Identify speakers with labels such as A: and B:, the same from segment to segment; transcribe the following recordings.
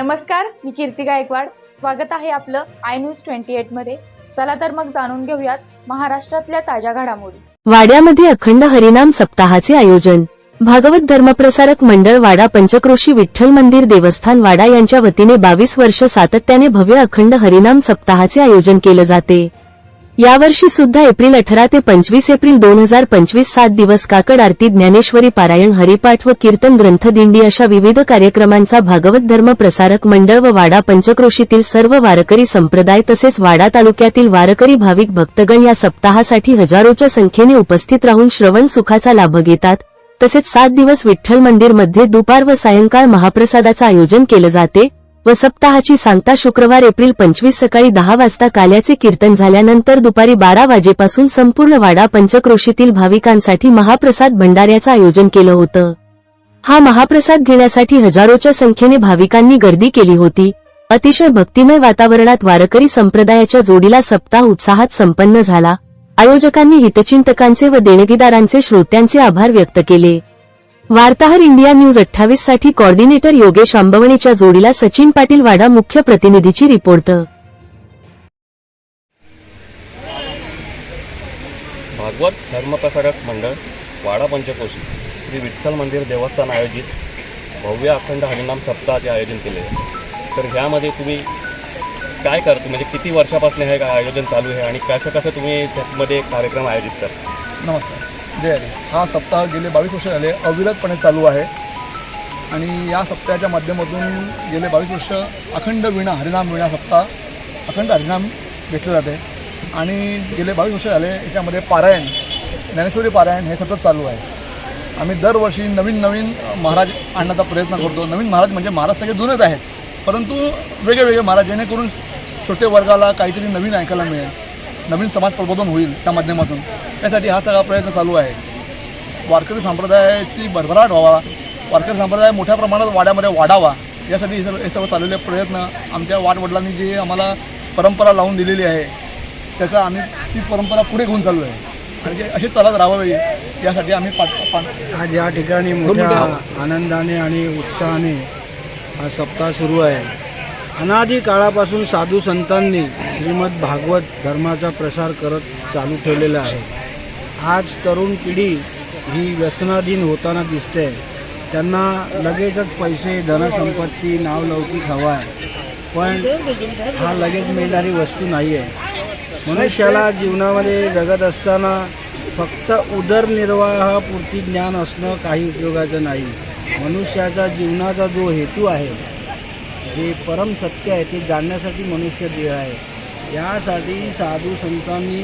A: नमस्कार मी कीर्ती गायकवाड. स्वागत आहे आपलं आय न्यूज ट्वेंटी एटमध्ये. चला तर मग जाणून घेऊयात महाराष्ट्रातल्या ताज्या घडामोडी.
B: वाड्यामध्ये अखंड हरिनाम सप्ताहाचे आयोजन. भागवत धर्मप्रसारक मंडळ वाडा पंचक्रोशी विठ्ठल मंदिर देवस्थान वाडा यांच्या वतीने बावीस वर्ष सातत्याने भव्य अखंड हरिनाम सप्ताहाचे आयोजन केलं जाते. यावर्षी सुद्धा एप्रिल अठरा ते पंचवीस एप्रिल दोन हजार पंचवीस सात दिवस काकड आरती ज्ञानेश्वरी पारायण हरिपाठ व कीर्तन ग्रंथदिंडी अशा विविध कार्यक्रमांचा भागवत धर्म प्रसारक मंडळ व वाडा पंचक्रोशीतील सर्व वारकरी संप्रदाय तसेच वाडा तालुक्यातील वारकरी भाविक भक्तगण या सप्ताहासाठी हजारोच्या संख्येने उपस्थित राहून श्रवण सुखाचा लाभ घेतात. तसेच सात दिवस विठ्ठल मंदिरमध्ये दुपार व सायंकाळ महाप्रसादाचं आयोजन केलं जाते. व सप्ताहाची सांगता शुक्रवार एप्रिल पंचवीस सकाळी दहा वाजता काल्याचे कीर्तन झाल्यानंतर दुपारी बारा वाजेपासून संपूर्ण वाडा पंचक्रोशीतील भाविकांसाठी महाप्रसाद भंडाऱ्याचं आयोजन केलं होतं. हा महाप्रसाद घेण्यासाठी हजारोच्या संख्येने भाविकांनी गर्दी केली होती. अतिशय भक्तिमय वातावरणात वारकरी संप्रदायाच्या जोडीला सप्ताह उत्साहात संपन्न झाला. आयोजकांनी हितचिंतकांचे व देणगीदारांचे श्रोत्यांचे आभार व्यक्त केले. वार्ताहर इंडिया न्यूज अठ्ठावीससाठी कॉर्डिनेटर योगेश आंबवणेच्या जोडीला सचिन पाटील वाडा मुख्य प्रतिनिधीची रिपोर्ट.
C: भागवत धर्मप्रसारक मंडळ वाडा पंचकोशी श्री विठ्ठल मंदिर देवस्थान आयोजित भव्य अखंड हरिनाम सप्ताहाचे आयोजन केले. आहे तर ह्यामध्ये तुम्ही काय करतो? म्हणजे किती वर्षापासून हे काय आयोजन चालू आहे आणि कसं कसं तुम्ही त्यामध्ये कार्यक्रम आयोजित करता?
D: नमस्कार. जय. हा सप्ताह गेले बावीस वर्ष झाले अविरतपणे चालू आहे. आणि या सप्ताहाच्या माध्यमातून गेले बावीस वर्ष अखंड विणा हरिनाम विणा सप्ताह अखंड हरिनाम घेतले जाते. आणि गेले बावीस वर्ष झाले याच्यामध्ये पारायण ज्ञानेश्वरी पारायण हे सतत चालू आहे. आम्ही दरवर्षी नवीन नवीन महाराज आणण्याचा प्रयत्न करतो. नवीन महाराज म्हणजे महाराज सगळे जुनेच आहेत. परंतु वेगळे वेगळे महाराज जेणेकरून छोटे वर्गाला काहीतरी नवीन ऐकायला मिळेल. नवीन समाज प्रबोधन होईल त्या माध्यमातून. त्यासाठी हा सगळा प्रयत्न चालू आहे. वारकरी संप्रदायाची भरभराट व्हावा. वारकरी संप्रदाय मोठ्या प्रमाणात वाड्यामध्ये वाढावा. यासाठी हे सर्व हे सर्व चाललेले प्रयत्न आमच्या वाडवडिलांनी जे आम्हाला परंपरा लावून दिलेली आहे त्याचा आम्ही ती परंपरा पुढे घेऊन चालू आहे ते अशी चालत राहावी यासाठी आम्ही पाठ पाठ
E: आज या ठिकाणी मोठ्या आनंदाने आणि उत्साहाने हा सप्ताह सुरू आहे. अनादी काळापासून साधू संतांनी श्रीमद भागवत धर्माचा प्रसार करत चालू ठेवलेला आहे. आज तरुण पिढी ही व्यसनाधीन होताना दिसते. त्यांना लगेचच पैसे धनसंपत्ती नावलौकिक हवा आहे. पण हा लगेच मिळणारी वस्तू नाही आहे मनुष्याला जीवनामध्ये जगत असताना फक्त उदरनिर्वाहापुरती ज्ञान असणं काही उपयोगाचं नाही. मनुष्याचा जीवनाचा जो हेतू आहे जे परम सत्य आहे ते जाणण्यासाठी मनुष्य देह आहे. यासाठी साधू संतांनी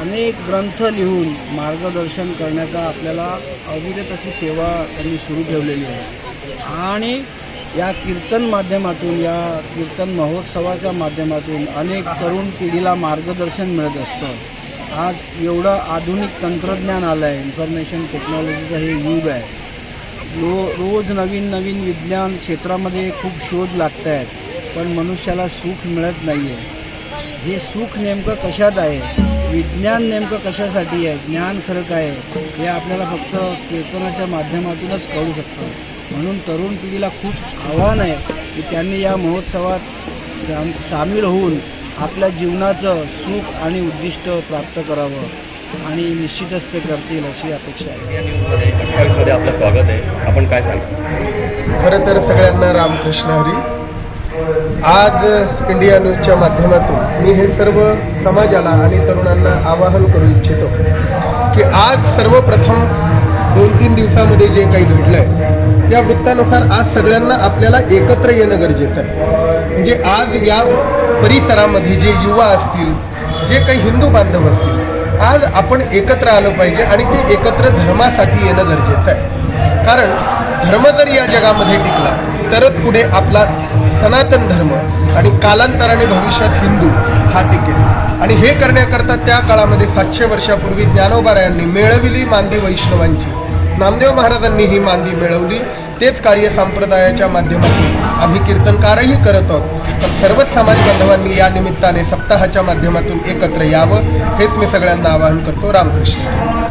E: अनेक ग्रंथ लिहून मार्गदर्शन करण्याचा आपल्याला अविरत अशी सेवा त्यांनी सुरू ठेवलेली आहे. आणि या कीर्तन माध्यमातून या कीर्तन महोत्सवाच्या माध्यमातून अनेक तरुण पिढीला मार्गदर्शन मिळत असतं. आज एवढं आधुनिक तंत्रज्ञान आलं आहे इन्फॉर्मेशन टेक्नॉलॉजीचं हे युग आहे. रो रोज नवीन नवीन विज्ञान क्षेत्रामध्ये खूप शोध लागत आहेत पण मनुष्याला सुख मिळत नाही आहे हे सुख नेमकं कशात आहे? विज्ञान नेमकं कशासाठी आहे? ज्ञान खरं काय आहे? हे आपल्याला फक्त कीर्तनाच्या माध्यमातूनच कळू शकतं. म्हणून तरुण पिढीला खूप आव्हान आहे की त्यांनी या महोत्सवात साम सामील होऊन आपल्या जीवनाचं सुख आणि उद्दिष्ट प्राप्त करावं. आणि निश्चितच ते करतील अशी अपेक्षा आहे.
C: अठ्ठावीसमध्ये आपलं स्वागत आहे. आपण काय सांगा
F: खरं तर सगळ्यांना रामकृष्ण हरी. आज इंडिया न्यूजच्या माध्यमातून मी हे सर्व समाजाला आणि तरुणांना आवाहन करू इच्छितो की आज सर्वप्रथम दोन तीन दिवसामध्ये जे काही घडलं आहे या वृत्तानुसार आज सगळ्यांना आपल्याला एकत्र येणं गरजेचं आहे. म्हणजे आज या परिसरामध्ये जे युवा असतील जे काही हिंदू बांधव असतील आज आपण एकत्र आलं पाहिजे आणि ते एकत्र धर्मासाठी येणं गरजेचं आहे. कारण धर्म जर या जगामध्ये टिकला तरच पुढे आपला सनातन धर्म आणि कालांतराने भविष्यात हिंदू हा टिकेल. आणि हे करण्याकरता त्या काळामध्ये सातशे वर्षापूर्वी ज्ञानोबारायांनी मिळविली मांदी वैष्णवांची. नामदेव महाराजांनी ही मांदी मिळवली. तेच कार्य संप्रदायाच्या माध्यमातून आम्ही कीर्तनकारही करत आहोत. पण सर्वच समाज बांधवांनी या निमित्ताने सप्ताहाच्या माध्यमातून एकत्र यावं हेच मी सगळ्यांना आवाहन करतो. रामकृष्ण.